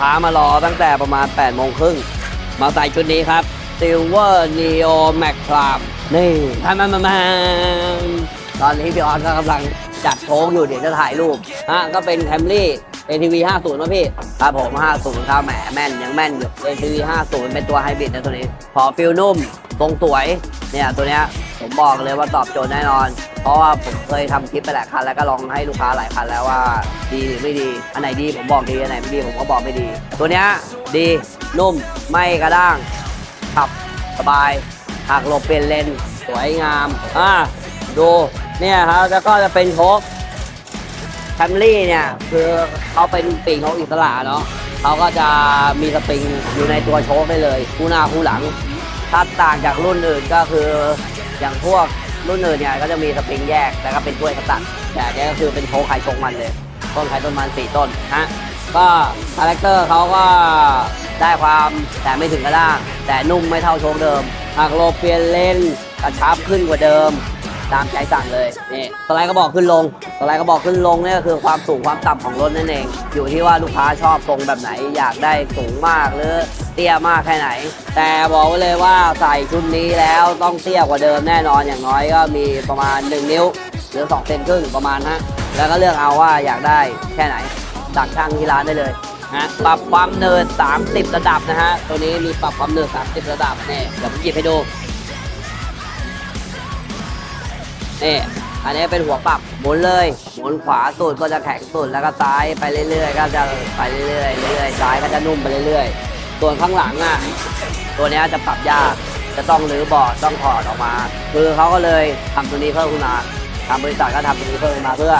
ค้ามารอตั้งแต่ประมาณ8โมงครึ่งมาใส่ชุดนี้ครับ Silver Neo Max c l a m นี่ทำมามามาตอนนี้พี่ออสก็กำลังจัดโชงอยู่เดี๋ยวจะถ่ายรูปฮะก็เป็น Camry ATV 50นะพี่ครับผม 50ครับแหมแม่นยังแม่นอยู่ ATV 50 เป็นตัวไฮบริดนะตัวนี้พอฟิลนุ่ม ทรงสวย เนี่ยตัวเนี้ย ผมบอกเลยว่าตอบโจทย์แน่นอน เพราะว่าผมเคยทำคลิปไปหลายคันแล้วก็ลองให้ลูกค้าหลายคันแล้วว่าดีหรือไม่ดี อันไหนดีผมบอกดี อันไหนไม่ดีผมก็บอกไม่ดี ตัวเนี้ยดีนุ่มไม่กระด้าง ขับสบายหักหลบเปลี่ยนเลนสวยงาม อ่าดูเนี่ยครับแล้วก็จะเป็นโชคแคมรี่เนี่ยคือเขาเป็นปีกของอิสระเนาะเขาก็จะมีสปริงอยู่ในตัวโชคได้เลย คู่หน้าคู่หลังถ้าต่างจากรุ่นอื่นก็คือ อย่างพวกรุ่นอื่นเนี่ยก็จะมีสปริงแยกแล้วก็เป็นถ้วยสตัดแต่อันเนี้ยก็คือเป็นโชคใครโชคมันเลยต้นไครต้นมันสี่ต้นฮะก็คาแรคเตอร์เขาก็ได้ความแต่ไม่ถึงกระด้างแต่นุ่มไม่เท่าโชคเดิมหากโลเปลี่ยนเลนกระชับขึ้นกว่าเดิม ตามใจสั่งเลยนี่สไลด์ก็บอกขึ้นลงสไลด์ก็บอกขึ้นลงเนี่ยก็คือความสูงความต่ำของรถนั่นเอง อยู่ที่ว่าลูกค้าชอบทรงแบบไหนอยากได้สูงมากหรือ ตี้ยมากแค่ไหน แต่บอกไว้เลยว่าใส่ชุดนี้แล้วต้องเตี้ยกว่าเดิมแน่นอนอย่างน้อยก็มีประมาณ 1 นิ้ว หรือ2เซนครึ่งประมาณฮะแล้วก็เลือกเอาว่าอยากได้แค่ไหนสั่งช่างที่ร้านได้เลยนะปรับความเนิน30 ระดับนะฮะตัวนี้มีปรับความเนิน30 ระดับเนี่ยเดี๋ยวผมหยิบให้ดูนี่อันนี้เป็นหัวปรับหมุนเลยหมุนขวาสุดก็จะแข็งสุดแล้วก็ซ้ายไปเรื่อยๆ ก็จะไปเรื่อยๆเรื่อยๆซ้ายก็จะนุ่มไปเรื่อยๆ ส่วนข้างหลังอะตัวนี้จะปรับยากจะต้องรื้อบอร์ดต้องถอดออกมา คือเขาก็เลยทำตัวนี้เพิ่มขึ้นมาทางบริษัทก็ทำตัวนี้เพิ่มมาเพื่อ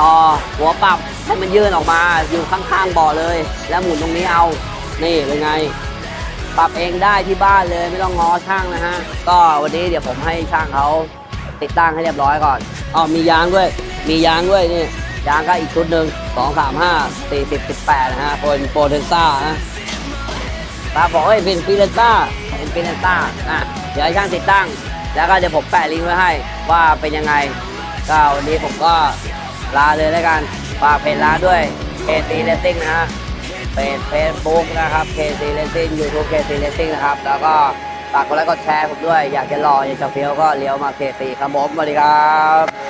ต่อหัวปรับให้มันยื่นออกมาอยู่ข้างๆเบาะเลย แล้วหมุนตรงนี้เอานี่เป็นไง ปรับเองได้ที่บ้านเลยไม่ต้องง้อช่างนะฮะก็วันนี้เดี๋ยวผมให้ช่างเขาติดตั้งให้เรียบร้อยก่อนอ๋อมียางด้วย มียางด้วยนี่ยางก็อีกชุดหนึ่งสองสามห้าสี่สิบสิบแปดนะฮะเป็นโปรเทนซ่านะ ตาบอกเอ้ยเป็นฟิเลนซ่าเป็นฟิเลนซ่าอะเดี๋ยวให้ช่างติดตั้ง แล้วก็เดี๋ยวผมแปะลิงก์ไว้ให้ว่าเป็นยังไงก็วันนี้ผมก็ลาเลยแล้วกันฝากเพจร้านด้วยเพจตีเลสติ้งนะฮะเป็นเฟซบุ๊กนะครับ KC Racing YouTube KC Racing นะครับ แล้วก็ฝากกดไลค์กดแชร์ผมด้วย อยากจะรออยากจะเฟี้ยวก็เลี้ยวมา KC ครับผมสวัสดีครับ